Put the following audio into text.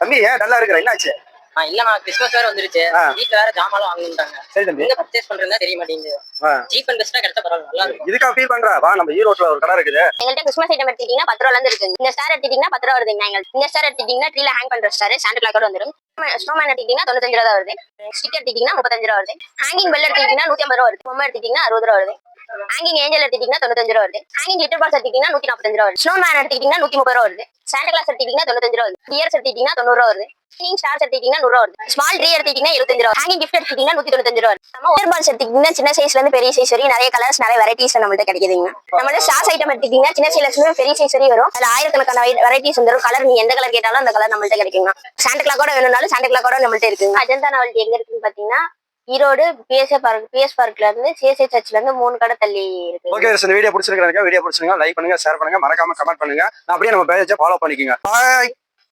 தம்பி ஏன் டல்லா இருக்கிற? என்னாச்சு? ஆ இல்லண்ணா கிறிஸ்மஸ் வேற வந்துருச்சு. ஆ. வீட்டுல வேற ஜாமான்லாம் வாங்கிட்டாங்க சரி தம்பி. எங்க பர்ச்சேஸ் பண்றதுன்னு தெரிய மாட்டேங்குது. சீப் அண்ட் பெஸ்டா கிடைச்சா பரவாயில்ல நல்லா இருக்கும். இதுக்கா ஃபீல் பண்றா? வா நம்ம ஈரோட்ல ஒரு கடை இருக்குது. எங்கள்கிட்ட கிறிஸ்மஸ் ஐட்டம் எடுத்துக்கிட்டீங்கன்னா பத்து ரூபால இருந்து இருக்கு. இந்த ஸ்டார் எடுத்துக்கிட்டீங்கன்னா பத்து ரூபா வருதுங்க எங்க இந்த ஸ்டார் எடுத்துக்கிட்டீங்கன்னா ட்ரீல ஹேங் பண்ற ஸ்டார் சாண்டல் கிளாக்கோட வந்துடும் ஸ்னோமேன் எடுத்துக்கிட்டீங்கன்னா தொண்ணூத்தஞ்சு ரூபா வருது. ஸ்டிக்கர் எடுத்துக்கிட்டீங்கன்னா முப்பத்தஞ்சு ரூபா வருது. ஹேங்கிங் பெல் எடுத்துக்கிட்டீங்கன்னா நூத்தி ஐம்பது ரூபா வருது. பொம்மை எடுத்துக்கிட்டீங்கன்னா அறுபது ரூபா வருது. ஹேங்கிங் ஏஞ்சல் எடுத்துட்டீங்கன்னா தொண்ணூத்தஞ்சு ரூபா வருது. ஹேங்கிங் லிட்டர் பாக்ஸ் எடுத்துட்டீங்கன்னா நூத்தி நாற்பத்தஞ்சு ரூபா வருது. ஸ்னோமேன் எடுத்துக்கிட்டீங்கன்னா நூத்தி முப்பது ரூபா வருது. சாண்டா கிளாஸ் எடுத்துக்கிட்டீங்கன்னா தொண்ணூத்தஞ்சு ரூபா வருது. இயர்ஸ் எடுத்துக்கிட்டீங்கன்னா தொண்ணூறு ரூபா வருது. ஹேங்கிங் ஸ்டார்ஸ் எடுத்துக்கிட்டீங்கன்னா நூறு ரூபா வருது. ஸ்மால் ட்ரீ எடுத்துக்கிட்டீங்கன்னா எழுபத்தஞ்சு ரூபா ஹேங்கிங் கிஃப்ட் எடுத்துக்கிட்டீங்கன்னா நூத்தி தொண்ணூத்தஞ்சு ரூபா வருது. நம்ம ஓவர் பால்ஸ் எடுத்துக்கிட்டீங்கன்னா சின்ன சைஸ்ல இருந்து பெரிய சைஸ் வரையும் நிறைய கலர்ஸ் நிறைய வெரைட்டிஸ் நம்மள்ட்ட கிடைக்குதுங்க. நம்மளோட ஸ்டார்ஸ் ஐட்டம் எடுத்துக்கிட்டீங்கன்னா சின்ன சைஸ்ல இருந்து பெரிய சைஸ் வரையும் வரும். அதுல ஆயிரக்கணக்கான வெரைட்டிஸ் வந்துடும் கலர் நீங்க எந்த கலர் கேட்டாலும் அந்த கலர் நம்மள்ட்ட கிடைக்குங்க. சாண்டா கிளாக்கோட வேணும்னாலும் சாண்டா கிளாக்கோட நம்மள்ட்ட இருக்குங்க. அஜந்தா நாவல் எங்க இருக்குன்னு பாத்தீங்கன்னா ஈரோடு பிஎஸ்ஏ பார்க் பிஎஸ் பார்க்ல இருந்து சிஎஸ்ஏ சர்ச்ல இருந்து மூணு கடை தள்ளி இருக்கு. ஓகே இந்த வீடியோ பிடிச்சிருக்காங்க வீடியோ பிடிச்சிருங்க. லைக் பண்ணுங்க ஷேர் பண்ணுங்க. மறக்காம கமெண்ட் பண்ணுங்க. அப்படியே நம்ம பேஜை ஃபாலோ பண்ணிக்கோங்க. பாய்